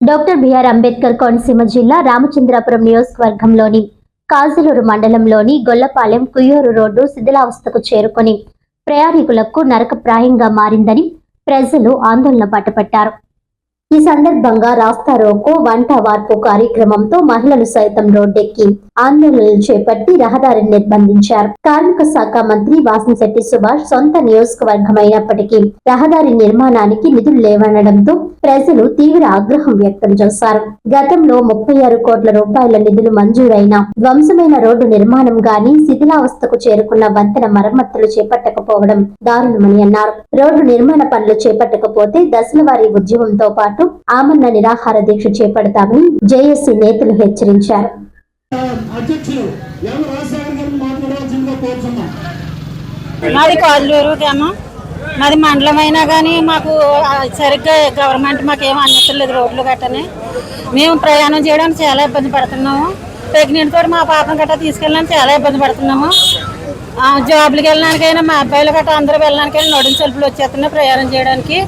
Doctor BR Ambedkar Konaseema జిల్లా రామచంద్రాపురం నియోజకవర్గంలోని కాజలూరు మండలంలోని గొల్లపాలెం కుయ్యూరు రోడ్డు శిథిలావస్థకు చేరుకొని ప్రయాణికులకు నరకప్రాయంగా మారిందని ప్రజలు ఆందోళన బాటపట్టారు. ఈ సందర్భంగా రాస్తా రోకో వంట వార్పు కార్యక్రమంతో మహిళలు సైతం రోడ్డెక్కి ఆందోళనలు చేపట్టి రహదారిని నిర్బంధించారు. కార్మిక శాఖ మంత్రి వాసంశెట్టి సుభాష్ సొంత నియోజకవర్గం అయినప్పటికీ రహదారి నిర్మాణానికి నిధులు లేవనడంతో ప్రజలు తీవ్ర ఆగ్రహం వ్యక్తం చేశారు. గతంలో ముప్పై ఆరు కోట్ల రూపాయల నిధులు మంజూరైన ధ్వంసమైన రోడ్డు నిర్మాణం గాని శిథిలావస్థకు చేరుకున్న వంతెన మరమ్మతులు చేపట్టకపోవడం దారుణమని అన్నారు. రోడ్డు నిర్మాణ పనులు చేపట్టకపోతే దశల వారీ ఉద్యమంతో పాటు ఆమరణ నిరాహార దీక్ష చేపడతామని జేఏసీ నేతలు హెచ్చరించారు. మాది కాజులూరు గ్రామం. మాది మండలం అయినా కానీ మాకు సరిగ్గా గవర్నమెంట్ మాకు ఏం అందించలేదు రోడ్లు గట్టని. మేము ప్రయాణం చేయడానికి చాలా ఇబ్బంది పడుతున్నాము. ప్రెగ్నెంట్ తోటి మా పాపం గట్రా తీసుకెళ్ళడానికి చాలా ఇబ్బంది పడుతున్నాము. ఆ, జాబ్లకు వెళ్ళడానికైనా మా అబ్బాయిలు గట్రా అందరూ వెళ్ళడానికైనా నడుము సెల్ఫ్లు వచ్చేస్తున్నాయి ప్రయాణం చేయడానికి.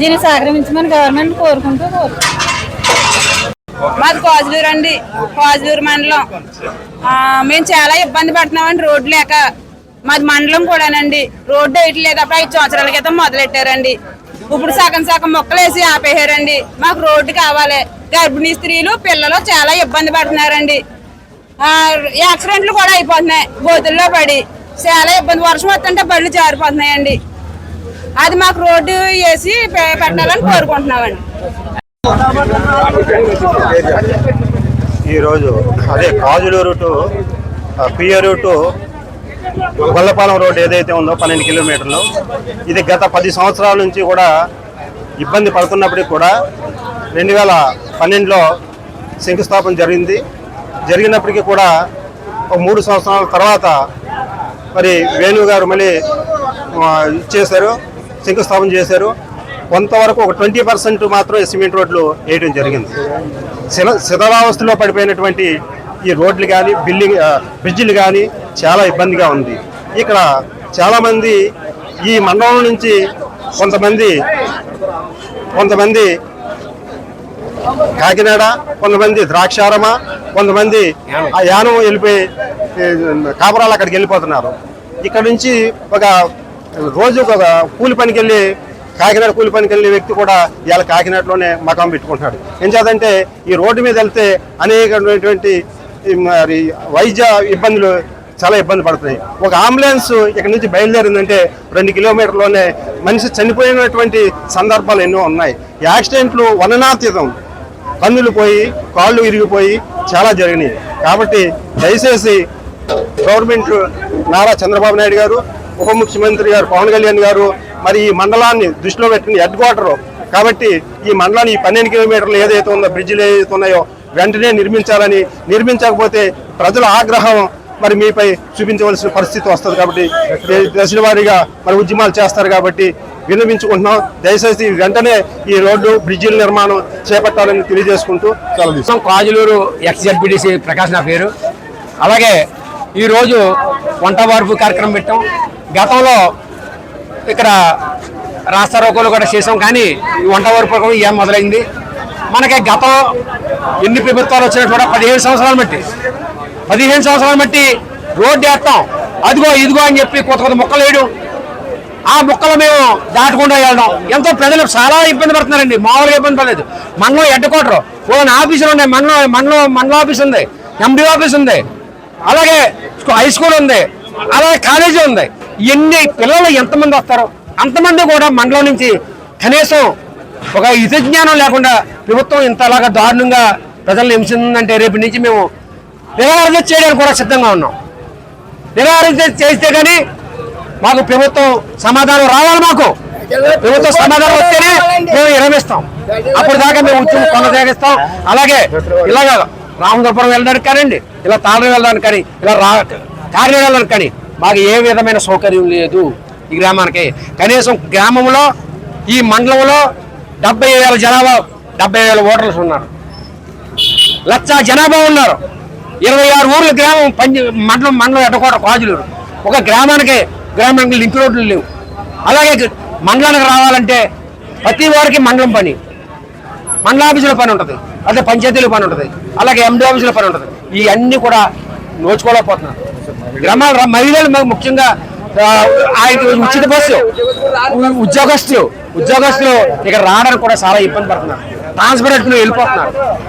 దీన్ని సహకరించమని గవర్నమెంట్ కోరుకుంటూ మాది కోజలూరు అండి. కోజలూరు మండలం. మేము చాలా ఇబ్బంది పడుతున్నామండి రోడ్డు లేక. మాది మండలం కూడానండి. రోడ్డు వేయట్లేదు అప్పుడు ఐదు సంవత్సరాల క్రితం మొదలెట్టారండి. ఇప్పుడు సగం సగం మొక్కలు వేసి ఆపేయారండి మాకు రోడ్డు కావాలి. గర్భిణీ స్త్రీలు పిల్లలు చాలా ఇబ్బంది పడుతున్నారండి. యాక్సిడెంట్లు కూడా అయిపోతున్నాయి. గోతుల్లో పడి. చాలా ఇబ్బంది. వర్షం వస్తుంటే బళ్ళు జారిపోతున్నాయండి. అది మాకు రోడ్డు వేసి పెట్టాలని కోరుకుంటున్నామండి. ఈరోజు అదే Kajuluru to Pieru to Gollapalem road ఏదైతే ఉందో పన్నెండు కిలోమీటర్లు. ఇది గత పది సంవత్సరాల నుంచి కూడా ఇబ్బంది పడుతున్నప్పటికీ కూడా రెండు వేల పన్నెండులో శంకుస్థాపన జరిగింది. జరిగినప్పటికీ కూడా ఒక మూడు సంవత్సరాల తర్వాత మరి వేణు గారు మళ్ళీ చేశారు. ఇచ్చేశారు శంకుస్థాపన చేశారు. కొంతవరకు ఒక ట్వంటీ పర్సెంట్ మాత్రం సిమెంట్ రోడ్లు వేయడం జరిగింది. శిల శిథలావస్థలో పడిపోయినటువంటి ఈ రోడ్లు కానీ బిల్డింగ్ బ్రిడ్జిలు కానీ చాలా ఇబ్బందిగా ఉంది. ఇక్కడ చాలామంది ఈ మండలం నుంచి కొంతమంది కొంతమంది కాకినాడ కొంతమంది ద్రాక్షారమ కొంతమంది ఆ యానం వెళ్ళిపోయి కాపురాలు అక్కడికి వెళ్ళిపోతున్నారు. ఇక్కడ నుంచి ఒక రోజు ఒక కూలి పనికి వెళ్ళి కాకినాడ కూలి పనికి వెళ్ళే వ్యక్తి కూడా ఇవాళ కాకినాడలోనే మకాం పెట్టుకుంటున్నాడు. ఏం చేద్దంటే ఈ రోడ్డు మీద వెళ్తే అనేకమైనటువంటి మరి వైద్య ఇబ్బందులు చాలా ఇబ్బంది పడుతున్నాయి. ఒక అంబులెన్స్ ఇక్కడ నుంచి బయలుదేరిందంటే రెండు కిలోమీటర్లోనే మనిషి చనిపోయినటువంటి సందర్భాలు ఎన్నో ఉన్నాయి. యాక్సిడెంట్లు వననాతీతం కన్నులు పోయి కాళ్ళు ఇరిగిపోయి చాలా జరిగినాయి. కాబట్టి దయచేసి గవర్నమెంట్ నారా చంద్రబాబు నాయుడు గారు ఉప ముఖ్యమంత్రి గారు పవన్ కళ్యాణ్ గారు మరి ఈ మండలాన్ని దృష్టిలో పెట్టిన హెడ్ క్వార్టర్. కాబట్టి ఈ మండలాన్ని ఈ పన్నెండు కిలోమీటర్లు ఏదైతే ఉందో బ్రిడ్జిలు ఏదైతే ఉన్నాయో వెంటనే నిర్మించాలని నిర్మించకపోతే ప్రజల ఆగ్రహం మరి మీపై చూపించవలసిన పరిస్థితి వస్తుంది కాబట్టి దే- దశల వారీగా మరి ఉద్యమాలు చేస్తారు కాబట్టి విన్నవించుకుంటున్నాం. దయచేసి వెంటనే ఈ రోడ్డు బ్రిడ్జిల నిర్మాణం చేపట్టాలని తెలియజేసుకుంటూ సెలవు తీసుకుంటున్నాం. మొత్తం కాజులూరు ఎక్స్జెడ్బిడిసి ప్రకాష్ నా పేరు. అలాగే ఈరోజు వంట వార్పు కార్యక్రమం పెట్టాం. గతంలో ఇక్కడ రాస్తా రోకోలు కూడా చేసాం కానీ వంట వరకు ఏం మొదలైంది. మనకి గతం ఎన్ని ప్రభుత్వాలు వచ్చినా కూడా పదిహేను సంవత్సరాలు బట్టి పదిహేను సంవత్సరాలు బట్టి రోడ్డు వేస్తాం. అదిగో ఇదిగో అని చెప్పి కొత్త కొత్త మొక్కలు వేయడం. ఆ మొక్కలు మేము దాటకుండా వెళ్ళడం. ఎంతో ప్రజలు చాలా ఇబ్బంది పడుతున్నారండి. మామూలుగా ఇబ్బంది పడలేదు. మండలం ఎడ్డకోటరు క్వార్టర్ ఆఫీసులు ఉన్నాయి. మండలం మండలం మండల ఆఫీస్ ఉంది. ఎండి ఆఫీస్ ఉంది. అలాగే హై స్కూల్ ఉంది. అలాగే కాలేజీ ఉంది. ఎన్ని పిల్లలు ఎంతమంది వస్తారో అంతమంది కూడా మండలం నుంచి కనీసం ఒక జ్ఞానం లేకుండా ప్రభుత్వం ఇంతలాగా దారుణంగా ప్రజలను హింసిందంటే రేపు నుంచి మేము నిరాహార చేయడానికి కూడా సిద్ధంగా ఉన్నాం. నిరాహార చేస్తే కానీ మాకు ప్రభుత్వం సమాధానం రావాలి మాకు. ప్రభుత్వం సమాధానం వస్తేనే మేము విరమిస్తాం అప్పుడు దాకా మేము ఉద్యమం కొనసాగిస్తాం. అలాగే ఇలాగ రామదుర్పురం వెళ్ళడానికి కానివ్వండి ఇలా తాళం వెళ్ళడానికి కానీ ఇలా రా కాకినాడ వెళ్ళడానికి కానీ మాకు ఏ విధమైన సౌకర్యం లేదు ఈ గ్రామానికి. కనీసం గ్రామంలో ఈ మండలంలో డెబ్బై వేల జనాభా డెబ్బై వేల ఓటర్లు ఉన్నారు. లక్ష జనాభా ఉన్నారు. ఇరవై ఆరు ఊర్ల గ్రామం పంచి మండలం మండలం ఎట్టకోట కాజులూరు. ఒక గ్రామానికి గ్రామానికి లింక్ రోడ్లు లేవు. అలాగే మండలానికి రావాలంటే ప్రతి వారికి మండలం పని. మండల ఆఫీసులో పని ఉంటుంది. అదే పంచాయతీలో పని ఉంటుంది. అలాగే ఎండి ఆఫీసులో పని ఉంటుంది. ఇవన్నీ కూడా నోచుకోలేకపోతున్నారు. గ్రామాల మహిళలు ముఖ్యంగా ఆ, ఆయనకి ఉచిత బస్సు. ఉద్యోగస్తులు. ఉద్యోగస్తులు ఇక్కడ రావడానికి కూడా చాలా ఇబ్బంది పడుతున్నారు. ట్రాన్స్పరెంట్ వెళ్ళిపోతున్నారు.